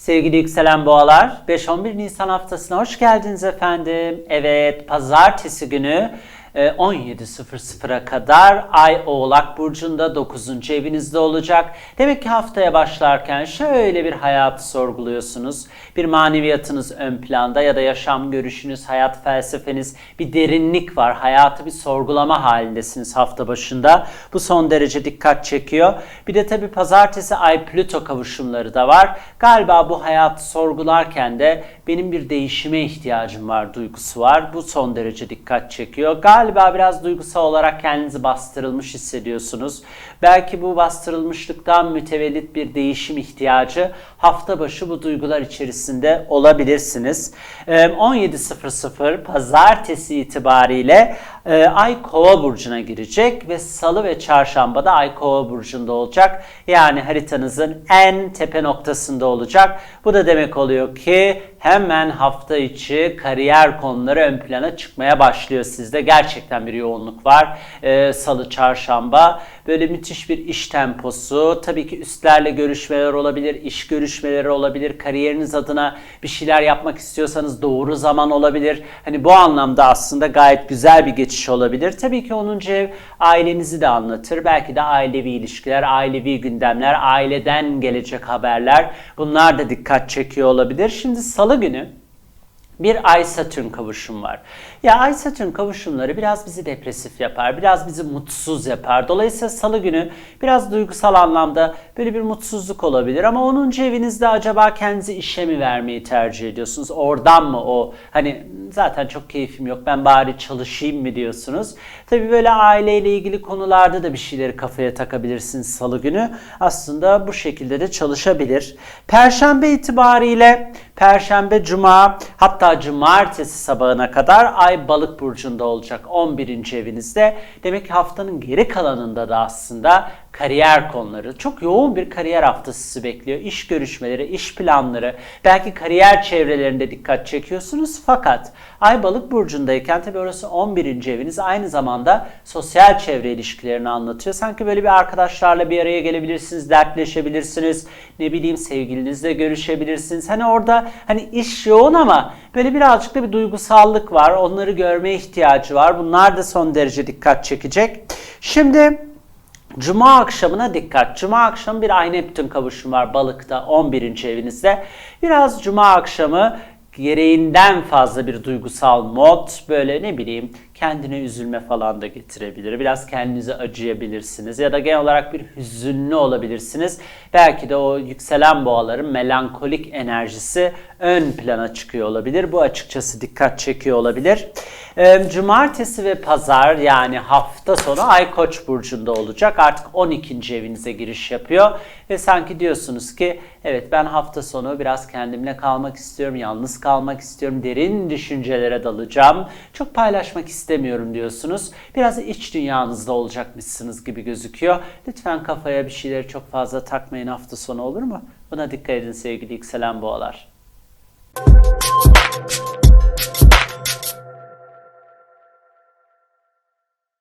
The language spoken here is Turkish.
Sevgili yükselen boğalar, 5-11 Nisan haftasına hoş geldiniz efendim. Evet, pazartesi günü 17.00'a kadar Ay Oğlak Burcu'nda 9. evinizde olacak. Demek ki haftaya başlarken şöyle bir hayatı sorguluyorsunuz. Bir maneviyatınız ön planda ya da yaşam görüşünüz, hayat felsefeniz, bir derinlik var. Hayatı bir sorgulama halindesiniz hafta başında. Bu son derece dikkat çekiyor. Bir de tabii pazartesi Ay Plüto kavuşumları da var. Galiba bu hayatı sorgularken de benim bir değişime ihtiyacım var duygusu var. Bu son derece dikkat çekiyor. Galiba biraz duygusal olarak kendinizi bastırılmış hissediyorsunuz. Belki bu bastırılmışlıktan mütevellit bir değişim ihtiyacı hafta başı bu duygular içerisinde olabilirsiniz. Ee, 17.00 pazartesi itibariyle e, Ay Kova burcuna girecek ve Salı ve Çarşamba da Ay Kova burcunda olacak. Yani haritanızın en tepe noktasında olacak. Bu da demek oluyor ki hemen hafta içi kariyer konuları ön plana çıkmaya başlıyor sizde. Gerçekten bir yoğunluk var. Ee, Salı, Çarşamba böyle müthiş bir iş temposu. Tabii ki üstlerle görüşmeler olabilir, iş görüşmeleri olabilir. Kariyeriniz adına bir şeyler yapmak istiyorsanız doğru zaman olabilir. Hani bu anlamda aslında gayet güzel bir geçiş olabilir. Tabii ki 10. ev ailenizi de anlatır. Belki de ailevi ilişkiler, ailevi gündemler, aileden gelecek haberler. Bunlar da dikkat çekiyor olabilir. Şimdi salı günü bir Ay Satürn kavuşum var. Ya Ay Satürn kavuşumları biraz bizi depresif yapar, biraz bizi mutsuz yapar. Dolayısıyla salı günü biraz duygusal anlamda böyle bir mutsuzluk olabilir ama 10. evinizde acaba kendinizi işe mi vermeyi tercih ediyorsunuz? Oradan mı o hani zaten çok keyfim yok ben bari çalışayım mı diyorsunuz? Tabii böyle aileyle ilgili konularda da bir şeyleri kafaya takabilirsiniz salı günü. Aslında bu şekilde de çalışabilir. Perşembe itibariyle Perşembe, Cuma hatta Cumartesi sabahına kadar Ay Balık burcunda olacak 11. evinizde. Demek ki haftanın geri kalanında da aslında kariyer konuları. Çok yoğun bir kariyer haftası bekliyor. İş görüşmeleri, iş planları, belki kariyer çevrelerinde dikkat çekiyorsunuz. Fakat Ay Balık burcundayken tabii orası 11. eviniz aynı zamanda sosyal çevre ilişkilerini anlatıyor. Sanki böyle bir arkadaşlarla bir araya gelebilirsiniz, dertleşebilirsiniz. Ne bileyim sevgilinizle görüşebilirsiniz. Hani orada hani iş yoğun ama böyle birazcık da bir duygusallık var. Onları görmeye ihtiyacı var. Bunlar da son derece dikkat çekecek. Şimdi Cuma akşamına dikkat. Cuma akşamı bir Ay Neptün kavuşumu var balıkta 11. evinizde. Biraz Cuma akşamı gereğinden fazla bir duygusal mod böyle ne bileyim kendine üzülme falan da getirebilir. Biraz kendinize acıyabilirsiniz ya da genel olarak bir hüzünlü olabilirsiniz. Belki de o yükselen boğaların melankolik enerjisi ön plana çıkıyor olabilir. Bu açıkçası dikkat çekiyor olabilir. Ee, Cumartesi ve pazar yani hafta sonu Ay Koç burcunda olacak. Artık 12. evinize giriş yapıyor ve sanki diyorsunuz ki evet ben hafta sonu biraz kendimle kalmak istiyorum, yalnız kalmak istiyorum, derin düşüncelere dalacağım. Çok paylaşmak istemiyorum diyorsunuz. Biraz iç dünyanızda olacakmışsınız gibi gözüküyor. Lütfen kafaya bir şeyleri çok fazla takmayın hafta sonu olur mu? Buna dikkat edin sevgili yükselen boğalar.